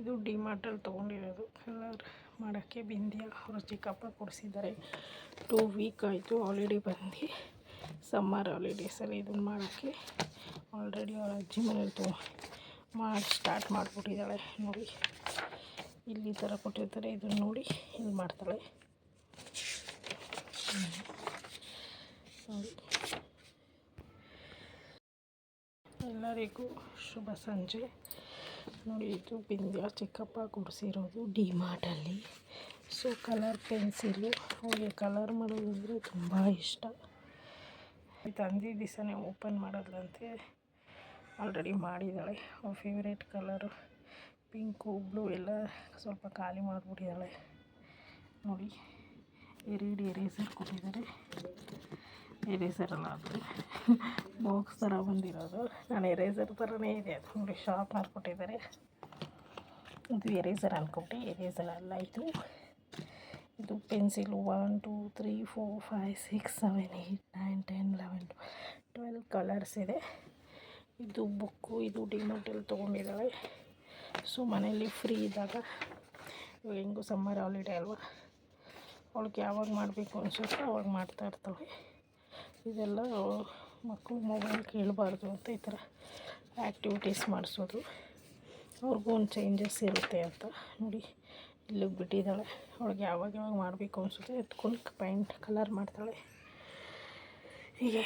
ಇದು ಡಿಮಾರ್ಟಲ್ಲಿ ತೊಗೊಂಡಿರೋದು. ಕಲರ್ ಮಾಡೋಕ್ಕೆ ಬಿಂದಿಯ ಅವರು ಚಿಕ್ಕಪ್ಪ ಕೊಡಿಸಿದ್ದಾರೆ. ಟೂ ವೀಕ್ ಆಯಿತು ಆಲ್ರೆಡಿ ಬಂದು ಸಮ್ಮರ್ ಹಾಲಿಡೇಸಲ್ಲಿ ಇದನ್ನು ಮಾಡೋಕ್ಕೆ. ಆಲ್ರೆಡಿ ಅವ್ರ ಅಜ್ಜಿ ಮನೇಲಿ ತೊ ಮಾಡಿ ಸ್ಟಾರ್ಟ್ ಮಾಡಿಬಿಟ್ಟಿದ್ದಾಳೆ. ನೋಡಿ, ಇಲ್ಲಿ ಥರ ಕೊಟ್ಟಿರ್ತಾರೆ. ಇದನ್ನು ನೋಡಿ ಇಲ್ಲಿ ಮಾಡ್ತಾಳೆ. ನೋಡಿ. ಎಲ್ಲರಿಗೂ ಶುಭ ಸಂಜೆ. ನೋಡಿ, ಇದು ಬಿಂದ್ಯ ಚಿಕ್ಕಪ್ಪ ಕೊಡಿಸಿರೋದು ಡಿ ಮಾರ್ಟಲ್ಲಿ ಸೊ ಕಲರ್ ಪೆನ್ಸಿಲು ಅವಳಿಗೆ ಕಲರ್ ಮಾಡೋದಂದರೆ ತುಂಬ ಇಷ್ಟ. ತಂದಿ ದಿವಸನೇ ಓಪನ್ ಮಾಡೋದ್ರಂತೆ. ಆಲ್ರೆಡಿ ಮಾಡಿದ್ದಾಳೆ. ಅವ್ರ ಫೇವ್ರೇಟ್ ಕಲರು ಪಿಂಕು ಬ್ಲೂ ಎಲ್ಲ ಸ್ವಲ್ಪ ಖಾಲಿ ಮಾಡಿಬಿಟ್ಟಿದ್ದಾಳೆ. ನೋಡಿ, ಎರಡು ಎರೇಸರ್ ಕೊಟ್ಟಿದ್ದಾರೆ. ಎರೇಸರ್ ಅಲ್ಲ ಬಾಕ್ಸ್ ಥರ ಬಂದಿರೋದು. ನಾನು ಎರೇಸರ್ ಥರನೇ ಇದೆ. ಅದು ನೋಡಿ ಶಾರ್ಪ್ ಮಾಡಿಕೊಟ್ಟಿದ್ದಾರೆ. ಇದು ಎರೇಸರ್ ಅಂದ್ಕೊಟ್ಟೆ ಎರೇಸರ್ ಅಲ್ಲ ಇದು. ಇದು pencil one two three four five six seven eight nine ten eleven twelve colours ಇದೆ. ಇದು ಬುಕ್ಕು ಇದು ಡಿಮಾರ್ಟಲ್ಲಿ ತೊಗೊಂಡಿದ್ದಾಳೆ. ಸೊ ಮನೇಲಿ ಫ್ರೀ ಇದ್ದಾಗ ಇವಾಗ ಹೆಂಗೂ ಸಮ್ಮರ್ ಹಾಲಿಡೇ ಅಲ್ವಾ? ಅವಳಿಗೆ ಯಾವಾಗ ಮಾಡಬೇಕು ಅನ್ಸುತ್ತೋ ಅವಾಗ ಮಾಡ್ತಾ ಇರ್ತಾಳೆ. ಇದೆಲ್ಲ ಮಕ್ಕಳು ಮೊಬೈಲ್ ಕೇಳಬಾರ್ದು ಅಂತ ಈ ಥರ ಆ್ಯಕ್ಟಿವಿಟೀಸ್ ಮಾಡಿಸೋದು. ಅವ್ರಿಗೂ ಒಂದು ಚೇಂಜಸ್ ಇರುತ್ತೆ ಅಂತ ನೋಡಿ. ಇಲ್ಲಿಗೆ ಬಿಟ್ಟಿದ್ದಾಳೆ. ಅವಳಿಗೆ ಯಾವಾಗ ಯಾವಾಗ ಮಾಡಬೇಕು ಅನಿಸುತ್ತೆ ಎತ್ಕೊಂಡು ಪೈಂಟ್ ಕಲರ್ ಮಾಡ್ತಾಳೆ. ಹೀಗೆ.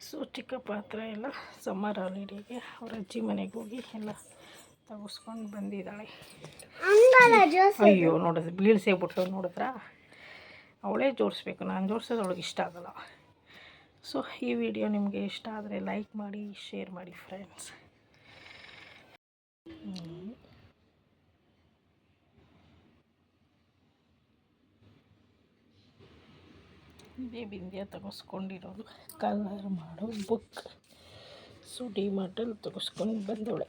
ಸೊ ಚಿಕ್ಕ ಪಾತ್ರ ಎಲ್ಲ ಸಮ್ಮರ್ ಹಾಲಿಡೇಗೆ ಅವ್ರ ಅಜ್ಜಿ ಮನೆಗೆ ಹೋಗಿ ಎಲ್ಲ ತಗಸ್ಕೊಂಡು ಬಂದಿದ್ದಾಳೆ. ಅಯ್ಯೋ ನೋಡಿದ್ರೆ ಬೀಳ್ಸೇ ಬಿಟ್ಟು ನೋಡಿದ್ರಾ? ಅವಳೇ ಜೋಡಿಸ್ಬೇಕು. ನಾನು ಜೋಡಿಸೋದು ಅವಳಿಗೆ ಇಷ್ಟ ಆಗಲ್ಲ. ಸೊ, ಈ ವಿಡಿಯೋ ನಿಮಗೆ ಇಷ್ಟ ಆದರೆ ಲೈಕ್ ಮಾಡಿ ಶೇರ್ ಮಾಡಿ ಫ್ರೆಂಡ್ಸ್ ಇದೇ ಬಿಂದ್ಯ ತಗಸ್ಕೊಂಡಿರೋದು ಕಲರ್ ಮಾಡೋ ಬುಕ್ ಸೊ ಡಿ ಮಾರ್ಟಲ್ಲಿ ತಗಸ್ಕೊಂಡು ಬಂದವಳೆ.